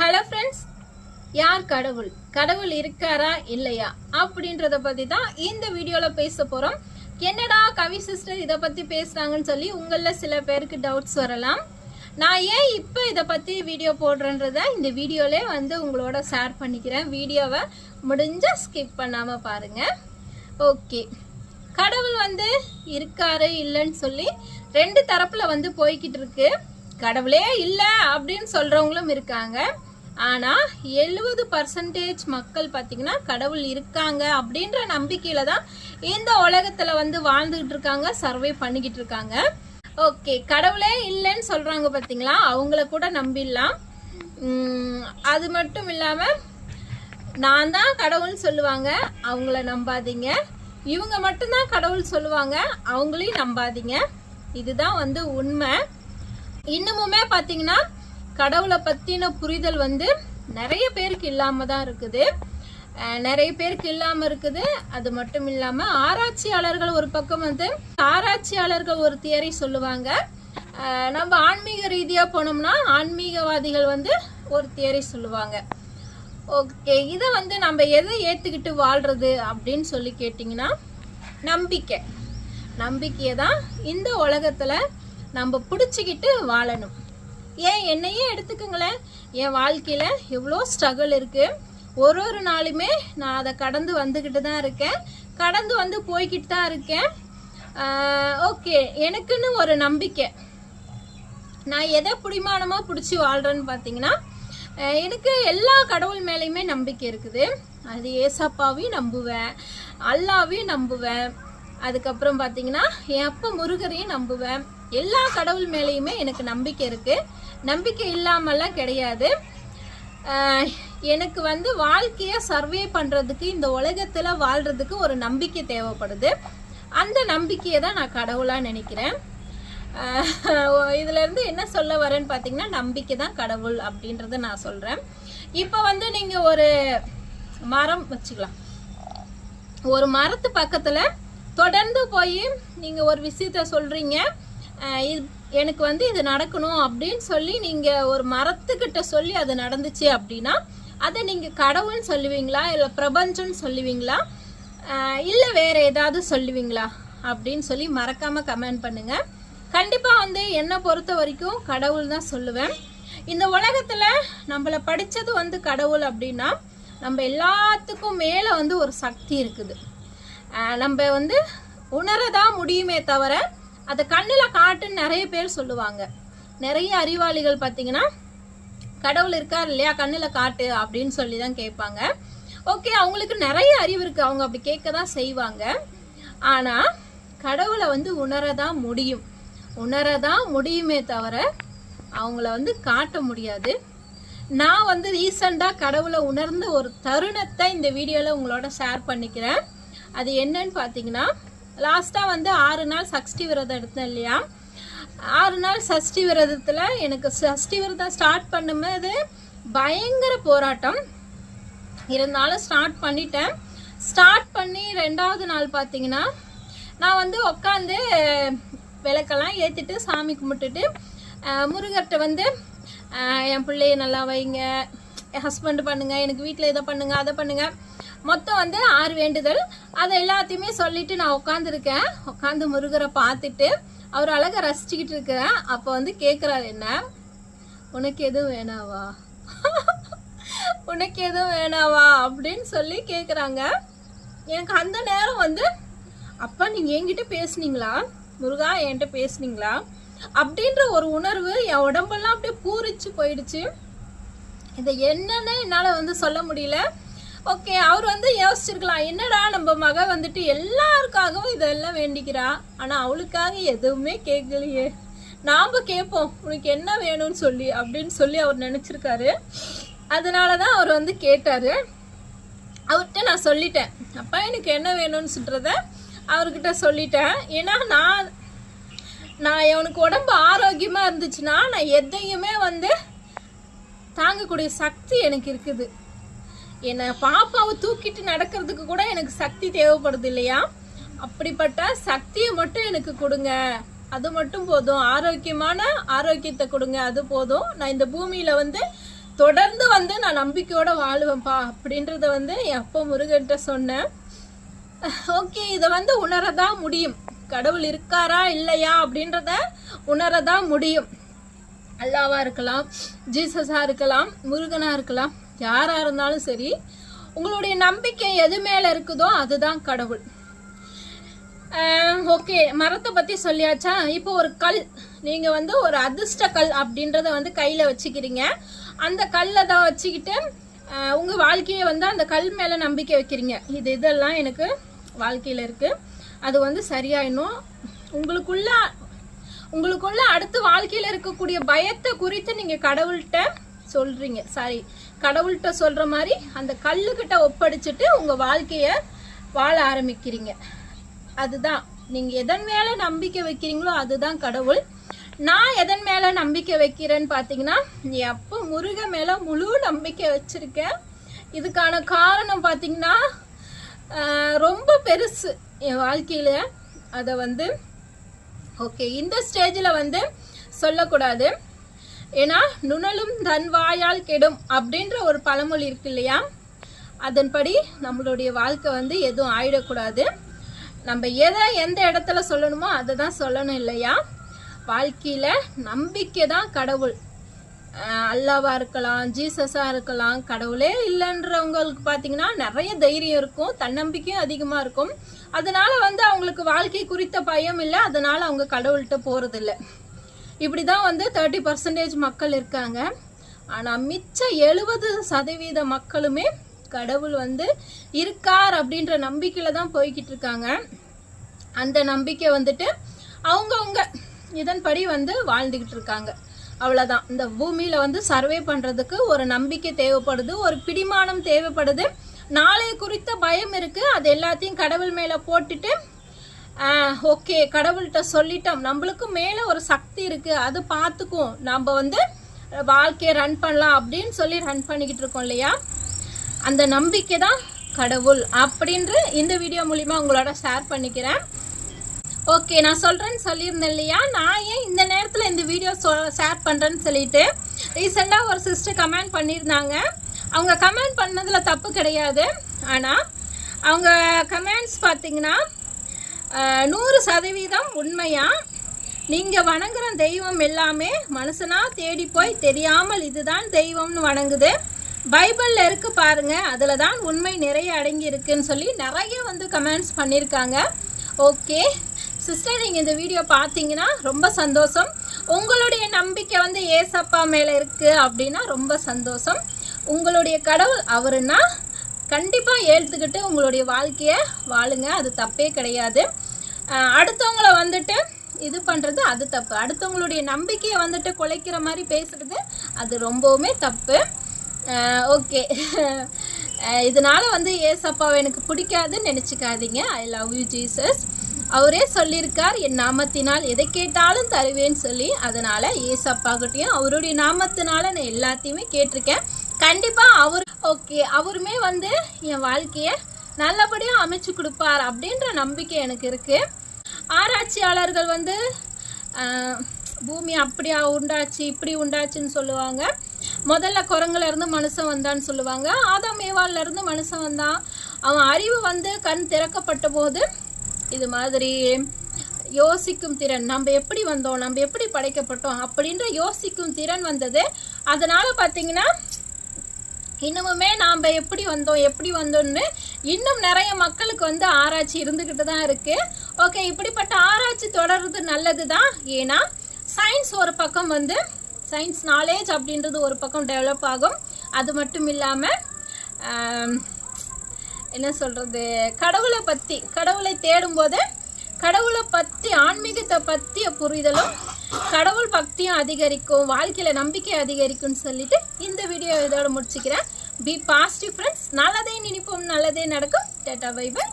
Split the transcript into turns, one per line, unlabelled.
Hello friends யார் கடவுள்? கடவுள் இருக்காரா? இல்லையா? அப்படின்றத பற்றி தான் இந்த வீடியோவில் பேச போகிறோம் என்னடா கவி சிஸ்டர் இதை பற்றி பேசுகிறாங்கன்னு சொல்லி உங்களில் சில பேருக்கு டவுட்ஸ் வரலாம். நான் ஏன் இப்போ இதை பற்றி வீடியோ போடுறேன்றத இந்த வீடியோலே வந்து உங்களோட ஷேர் பண்ணிக்கிறேன். வீடியோவை முடிஞ்சால் ஸ்கிப் பண்ணாமல் பாருங்கள் ஓகே கடவுள் வந்து இருக்காரு இல்லைன்னு சொல்லி ரெண்டு தரப்பில் வந்து போய்கிட்டு இருக்கு. கடவுளே இல்லை அப்படின்னு சொல்கிறவங்களும் இருக்காங்க. ஆனால் எழுபது பர்சன்டேஜ் மக்கள் பார்த்திங்கன்னா கடவுள் இருக்காங்க அப்படின்ற நம்பிக்கையில் தான் இந்த உலகத்தில் வந்து வாழ்ந்துக்கிட்டு இருக்காங்க சர்வே பண்ணிக்கிட்டு இருக்காங்க. ஓகே கடவுளே இல்லைன்னு சொல்கிறாங்க பார்த்தீங்களா அவங்கள கூட நம்பிடலாம். அது மட்டும் இல்லாமல் நான் தான் கடவுள்னு சொல்லுவாங்க அவங்கள நம்பாதீங்க. இவங்க மட்டும்தான் கடவுள் சொல்லுவாங்க அவங்களையும் நம்பாதீங்க. இதுதான் வந்து உண்மை. இன்னமுமே பார்த்தீங்கன்னா கடவுளை பற்றின புரிதல் வந்து நிறைய பேருக்கு இல்லாமல் தான் இருக்குது. நிறைய பேருக்கு இல்லாமல் இருக்குது. அது மட்டும் இல்லாமல் ஆராய்ச்சியாளர்கள் ஒரு பக்கம் வந்து ஆராய்ச்சியாளர்கள் ஒரு தியரி சொல்லுவாங்க. நம்ம ஆன்மீக ரீதியாக போனோம்னா ஆன்மீகவாதிகள் வந்து ஒரு தியரி சொல்லுவாங்க. ஓகே இதை வந்து நம்ம எதை ஏற்றுக்கிட்டு வாழ்கிறது அப்படின்னு சொல்லி கேட்டிங்கன்னா நம்பிக்கை. நம்பிக்கையை தான் இந்த உலகத்தில் நம்ம பிடிச்சிக்கிட்டு வாழணும். ஏன் என்னையே எடுத்துக்கோங்களேன்? என் வாழ்க்கையில் எவ்வளோ ஸ்ட்ரகிள் இருக்குது ஒரு ஒரு நாளுமே நான் அதை கடந்து வந்துக்கிட்டு தான் இருக்கேன். கடந்து வந்து போய்கிட்டு தான் இருக்கேன். ஓகே எனக்குன்னு ஒரு நம்பிக்கை. நான் எதை பிடிமானமாக பிடிச்சி வாழ்கிறேன்னு பார்த்தீங்கன்னா எனக்கு எல்லா கடவுள் மேலேயுமே நம்பிக்கை இருக்குது. அது ஏசப்பாவையும் நம்புவேன் அல்லாவையும் நம்புவேன். அதுக்கப்புறம் பார்த்தீங்கன்னா என் அப்பா முருகரையும் நம்புவேன். எல்லா கடவுள் மேலேயுமே எனக்கு நம்பிக்கை இருக்குது நம்பிக்கை இல்லாமலாம் கிடையாது. எனக்கு வந்து வாழ்க்கையை சர்வே பண்ணுறதுக்கு இந்த உலகத்தில் வாழ்கிறதுக்கு ஒரு நம்பிக்கை தேவைப்படுது. அந்த நம்பிக்கையை தான் நான் கடவுளாக நினைக்கிறேன். இதுலேருந்து என்ன சொல்ல வரேன்னு பார்த்தீங்கன்னா நம்பிக்கை தான் கடவுள் அப்படின்றத நான் சொல்கிறேன் இப்போ வந்து நீங்கள் ஒரு மரம் வச்சுக்கலாம். ஒரு மரத்து பக்கத்தில் தொடர்ந்து போய் நீங்கள் ஒரு விஷயத்த சொல்கிறீங்க இது எனக்கு வந்து இது நடக்கணும் அப்படின்னு சொல்லி நீங்கள் ஒரு மரத்துக்கிட்ட சொல்லி அது நடந்துச்சு அப்படின்னா அதை நீங்கள் கடவுள்னு சொல்லுவீங்களா இல்லை பிரபஞ்சம்னு சொல்லுவீங்களா? இல்லை வேறு ஏதாவது சொல்லுவீங்களா? அப்படின்னு சொல்லி மறக்காமல் கமெண்ட் பண்ணுங்கள் கண்டிப்பாக வந்து என்னை பொறுத்த வரைக்கும் கடவுள் தான் சொல்லுவேன். இந்த உலகத்தில் நம்மளை படித்தது வந்து கடவுள் அப்படின்னா நம்ம எல்லாத்துக்கும் மேலே வந்து ஒரு சக்தி இருக்குது. நம்ம வந்து உணரதான் முடியுமே தவிர அதை கண்ணில் காட்டுன்னு நிறைய பேர் சொல்லுவாங்க. நிறைய அறிவாளிகள் பார்த்தீங்கன்னா கடவுள் இருக்கார் இல்லையா கண்ணில் காட்டு அப்படின்னு சொல்லி தான் கேட்பாங்க. ஓகே அவங்களுக்கு நிறைய அறிவு இருக்குது அவங்க அப்படி கேட்க தான் செய்வாங்க. ஆனால் கடவுளை வந்து உணரதான் முடியும். உணரதான் முடியுமே தவிர அவங்கள வந்து காட்ட முடியாது. நான் வந்து ரீசண்டாக கடவுளை உணர்ந்த ஒரு தருணத்தை இந்த வீடியோவில் உங்களோட ஷேர் பண்ணிக்கிறேன். அது என்னன்னு பார்த்தீங்கன்னா லாஸ்ட்டாக வந்து ஆறு நாள் சஷ்டி விரதம் எடுத்தேன் இல்லையா? ஆறு நாள் சஷ்டி விரதத்தில் எனக்கு சஷ்டி விரதம் ஸ்டார்ட் பண்ணும்போது பயங்கர போராட்டம். இருந்தாலும் ஸ்டார்ட் பண்ணிட்டேன். ஸ்டார்ட் பண்ணி ரெண்டாவது நாள் பார்த்தீங்கன்னா நான் வந்து உட்காந்து விளக்கெல்லாம் ஏற்றிட்டு சாமி கும்பிட்டுட்டு முருகர்கிட்ட வந்து என் பிள்ளைய நல்லா வைங்க என் ஹஸ்பண்ட் பண்ணுங்கள் எனக்கு வீட்டில் இதை பண்ணுங்கள் அதை பண்ணுங்கள் மொத்தம் வந்து ஆறு வேண்டுதல். அதை எல்லாத்தையுமே சொல்லிட்டு நான் உட்காந்துருக்கேன் உட்காந்து முருகரை பார்த்துட்டு அவர் அழகை ரசிச்சுக்கிட்டு இருக்கிறேன். அப்போ வந்து கேட்குறாரு என்ன? உனக்கு எதுவும் வேணாவா? உனக்கு எதுவும் வேணாவா? அப்படின்னு சொல்லி கேட்குறாங்க எனக்கு அந்த நேரம் வந்து அப்பா நீங்கள் என்கிட்ட பேசுனீங்களா? முருகா என்கிட்ட பேசுனீங்களா? அப்படின்ற ஒரு உணர்வு என் உடம்பெல்லாம் அப்படியே பூரிச்சு போயிடுச்சு. இதை என்னன்னு என்னால் வந்து சொல்ல முடியல. ஓகே அவர் வந்து யோசிச்சிருக்கலாம் என்னடா நம்ம மக வந்துட்டு எல்லாருக்காகவும் இதெல்லாம் வேண்டிக்கிறா? ஆனால் அவளுக்காக எதுவுமே கேட்கலையே. நாம் கேட்போம் உனக்கு என்ன வேணும்னு சொல்லி அப்படின்னு சொல்லி அவர் நினச்சிருக்காரு. அதனால தான் அவர் வந்து கேட்டார். அவர்கிட்ட நான் சொல்லிட்டேன் அப்பா எனக்கு என்ன வேணும்னு சொல்கிறத அவர்கிட்ட சொல்லிட்டேன். ஏன்னா நான் நான் அவனுக்கு உடம்பு ஆரோக்கியமாக இருந்துச்சுன்னா நான் எதையுமே வந்து தாங்கக்கூடிய சக்தி எனக்கு இருக்குது. என்னை பாப்பாவை தூக்கிட்டு நடக்கிறதுக்கு கூட எனக்கு சக்தி தேவைப்படுது இல்லையா? அப்படிப்பட்ட சக்தியை மட்டும் எனக்கு கொடுங்க. அது மட்டும் போதும். ஆரோக்கியமான ஆரோக்கியத்தை கொடுங்க. அது போதும். நான் இந்த பூமியில வந்து தொடர்ந்து வந்து நான் நம்பிக்கையோட வாழுவேன்ப்பா அப்படின்றத வந்து எப்போ முருகன்கிட்ட முருகன்ட்ட சொன்னேன். ஓகே இதை வந்து உணரதான் முடியும். கடவுள் இருக்காரா இல்லையா அப்படின்றத உணரதான் முடியும். அல்லாவா இருக்கலாம் ஜீசஸா இருக்கலாம் முருகனா இருக்கலாம். யாராக இருந்தாலும் சரி உங்களுடைய நம்பிக்கை எது மேலே இருக்குதோ அதுதான் கடவுள். ஓகே மரத்தை பற்றி சொல்லியாச்சா? இப்போ ஒரு கல் நீங்கள் வந்து ஒரு அதிர்ஷ்ட கல் அப்படின்றத வந்து கையில் வச்சுக்கிறீங்க. அந்த கல்லை தான் வச்சுக்கிட்டு உங்கள் வாழ்க்கையை வந்து அந்த கல் மேலே நம்பிக்கை வைக்கிறீங்க. இது இதெல்லாம் எனக்கு வாழ்க்கையில் இருக்குது அது வந்து சரியாயிடும் உங்களுக்குள்ள உங்களுக்குள்ள அடுத்து வாழ்க்கையில் இருக்கக்கூடிய பயத்தை குறித்து நீங்கள் கடவுள்கிட்ட சொல்றீங்க. சாரி கடவுள்கிட்ட சொல்ற மாதிரி அந்த கல்லுக்கிட்ட ஒப்படைச்சிட்டு உங்க வாழ்க்கைய வாழ ஆரம்பிக்கிறீங்க. அதுதான். நீங்க எதன் மேல நம்பிக்கை வைக்கிறீங்களோ அதுதான் கடவுள். நான் எதன் மேல நம்பிக்கை வைக்கிறேன்னு பாத்தீங்கன்னா எப்போ முருக மேல முழு நம்பிக்கை வச்சிருக்கேன். இதுக்கான காரணம் பாத்தீங்கன்னா ரொம்ப பெருசு என் வாழ்க்கையில. அதை வந்து ஓகே இந்த ஸ்டேஜில் வந்து சொல்லக்கூடாது. ஏன்னா நுணலும் தன் வாயால் கெடும் அப்படின்ற ஒரு பழமொழி இருக்கு இல்லையா? அதன்படி நம்மளுடைய வாழ்க்கை வந்து எதுவும் ஆயிடக்கூடாது. நம்ம எதை எந்த இடத்துல சொல்லணுமோ அதை தான் சொல்லணும் இல்லையா? வாழ்க்கையில் நம்பிக்கை தான் கடவுள். அல்லாவாக இருக்கலாம் ஜீசஸாக இருக்கலாம் கடவுளே இல்லைன்றவங்களுக்கு பார்த்தீங்கன்னா நிறைய தைரியம் இருக்கும் தன்னம்பிக்கையும் அதிகமாக இருக்கும். அதனால வந்து அவங்களுக்கு வாழ்க்கை குறித்த பயம் இல்லை அதனால அவங்க கடவுள்கிட்ட போறதில்ல. இப்படி தான் வந்து தேர்ட்டி பர்சன்டேஜ் மக்கள் இருக்காங்க. ஆனால் மிச்ச எழுபது சதவீத மக்களுமே கடவுள் வந்து இருக்கார் அப்படின்ற நம்பிக்கையில் தான் போய்கிட்டு இருக்காங்க. அந்த நம்பிக்கை வந்துட்டு அவங்கவுங்க இதன்படி வந்து வாழ்ந்துக்கிட்டு இருக்காங்க. அவ்வளோதான் இந்த பூமியில் வந்து சர்வே பண்ணுறதுக்கு ஒரு நம்பிக்கை தேவைப்படுது ஒரு பிடிமானம் தேவைப்படுது. நாளை குறித்த பயம் இருக்குது அது எல்லாத்தையும் கடவுள் மேலே போட்டுட்டு ஓகே கடவுள்கிட்ட சொல்லிட்டோம். நம்மளுக்கு மேலே ஒரு சக்தி இருக்குது அது பார்த்துக்கும் நம்ம வந்து வாழ்க்கையை ரன் பண்ணலாம் அப்படின்னு சொல்லி ரன் பண்ணிக்கிட்டு இருக்கோம் இல்லையா? அந்த நம்பிக்கை தான் கடவுள் அப்படின்ற இந்த வீடியோ மூலிமா உங்களோட ஷேர் பண்ணிக்கிறேன். ஓகே நான் சொல்கிறேன்னு சொல்லியிருந்தேன் இல்லையா? நான் ஏன் இந்த நேரத்தில் இந்த வீடியோ சொ ஷேர் பண்ணுறேன்னு சொல்லிட்டு ரீசெண்டாக ஒரு சிஸ்டர் கமெண்ட் பண்ணியிருந்தாங்க. அவங்க கமெண்ட் பண்ணதில் தப்பு கிடையாது. ஆனால் அவங்க கமெண்ட்ஸ் பார்த்திங்கன்னா நூறு சதவீதம் உண்மையாக நீங்கள் வணங்குற தெய்வம் எல்லாமே மனுஷனாக தேடி போய் தெரியாமல் இதுதான் தெய்வம்னு வணங்குது. பைபிளில் இருக்கு பாருங்கள் அதில் தான் உண்மை நிறைய அடங்கி இருக்குன்னு சொல்லி நிறைய வந்து கமெண்ட்ஸ் பண்ணியிருக்காங்க. ஓகே சிஸ்டர் நீங்கள் இந்த வீடியோ பார்த்தீங்கன்னா ரொம்ப சந்தோஷம். உங்களுடைய நம்பிக்கை வந்து ஏசப்பா மேலே இருக்குது அப்படின்னா ரொம்ப சந்தோஷம். உங்களுடைய கடவுள் அவருன்னா கண்டிப்பாக ஏற்றுக்கிட்டு உங்களுடைய வாழ்க்கையை வாழுங்க. அது தப்பே கிடையாது. அடுத்தவங்களை அடுத்தவங்கள வந்துட்டு இது பண்ணுறது அது தப்பு. அடுத்தவங்களுடைய நம்பிக்கையை வந்துட்டு குலைக்கிற மாதிரி பேசுகிறது அது ரொம்பவுமே தப்பு. ஓகே. இதனால வந்து ஏசப்பாவை எனக்கு பிடிக்காதுன்னு நினச்சிக்காதீங்க. ஐ லவ் யூ ஜீசஸ் அவரே சொல்லியிருக்கார் என் நாமத்தினால் எதை கேட்டாலும் தருவேன்னு சொல்லி. அதனால் ஏசப்பாகிட்டையும் அவருடைய நாமத்தினால நான் எல்லாத்தையுமே கேட்டிருக்கேன். கண்டிப்பாக அவர் ஓகே அவருமே வந்து என் வாழ்க்கையை நல்லபடியாக அமைச்சு கொடுப்பார் அப்படின்ற நம்பிக்கை எனக்கு இருக்குது ஆராய்ச்சியாளர்கள் வந்து பூமி அப்படியா உண்டாச்சு இப்படி உண்டாச்சுன்னு சொல்லுவாங்க. முதல்ல குரங்குலேருந்து மனுஷன் வந்தான்னு சொல்லுவாங்க. ஆதாம் ஏவாள்ல மனுஷன் வந்தான். அவன் அறிவு வந்து கண் திறக்கப்பட்ட போது இது மாதிரி யோசிக்கும் திறன் நம்ம எப்படி வந்தோம் நம்ம எப்படி படைக்கப்பட்டோம் அப்படின்ற யோசிக்கும் திறன் வந்தது. அதனால் பார்த்தீங்கன்னா இன்னமுமே நாம் எப்படி வந்தோம் எப்படி வந்தோம்னு இன்னும் நிறைய மக்களுக்கு வந்து ஆராய்ச்சி இருந்துக்கிட்டு தான் இருக்குது ஓகே இப்படிப்பட்ட ஆராய்ச்சி தொடர்றது நல்லது தான் ஏன்னா சயின்ஸ் ஒரு பக்கம் வந்து சயின்ஸ் நாலேஜ் அப்படின்றது ஒரு பக்கம் டெவலப் ஆகும். அது மட்டும் இல்லாமல் என்ன சொல்கிறது கடவுளை பற்றி கடவுளை தேடும்போது கடவுளை பற்றி ஆன்மீகத்தை பற்றிய புரிதலும் கடவுள் பக்தியும் அதிகரிக்கும் வாழ்க்கையில் நம்பிக்கை அதிகரிக்கும்னு சொல்லிட்டு இந்த வீடியோ இதோட முடிச்சுக்கிறேன். பி பாசிட்டிவ் ஃப்ரெண்ட்ஸ் நல்லதே நினைப்போம் நல்லதே நடக்கும். Data by by